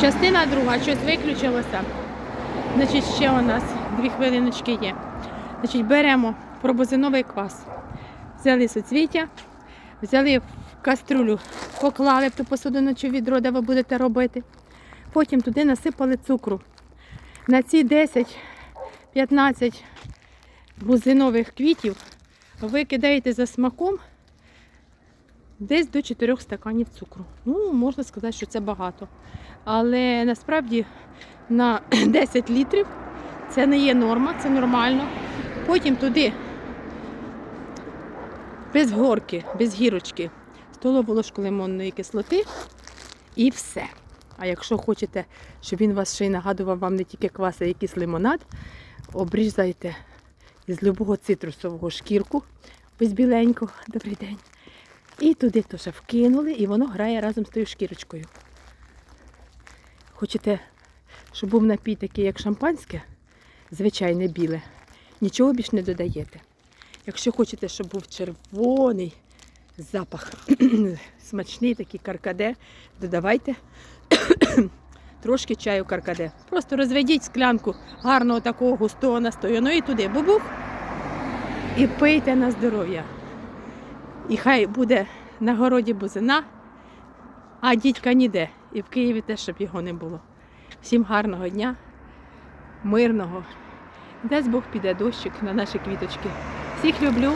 Частина друга, щось виключилося. Значить, ще у нас дві хвилиночки є. Значить, беремо пробузиновий квас. Взяли соцвіття, взяли в каструлю, поклали в ту посудину чи відро, де ви будете робити. Потім туди насипали цукру. На ці 10-15 бузинових квітів ви кидаєте за смаком десь до 4 стаканів цукру. Ну, можна сказати, що це багато. Але насправді на 10 літрів це не є норма, це нормально. Потім туди без горки, без гірочки, столову ложку лимонної кислоти і все. А якщо хочете, щоб він вас ще й нагадував вам не тільки квас, а якийсь лимонад, обрізайте із любого цитрусового шкірку, ось біленьку, добрий день. І туди теж вкинули, і воно грає разом з тою шкірочкою. Хочете, щоб був напій такий, як шампанське, звичайне біле, нічого більш не додаєте. Якщо хочете, щоб був червоний запах, смачний такий каркаде, додавайте трошки чаю каркаде. Просто розведіть склянку гарного такого густого настою. Ну і туди бубух. І пийте на здоров'я. І хай буде на городі бузина, а дідька ніде. І в Києві теж, щоб його не було. Всім гарного дня, мирного. Десь Бог піде дощик на наші квіточки. Всіх люблю.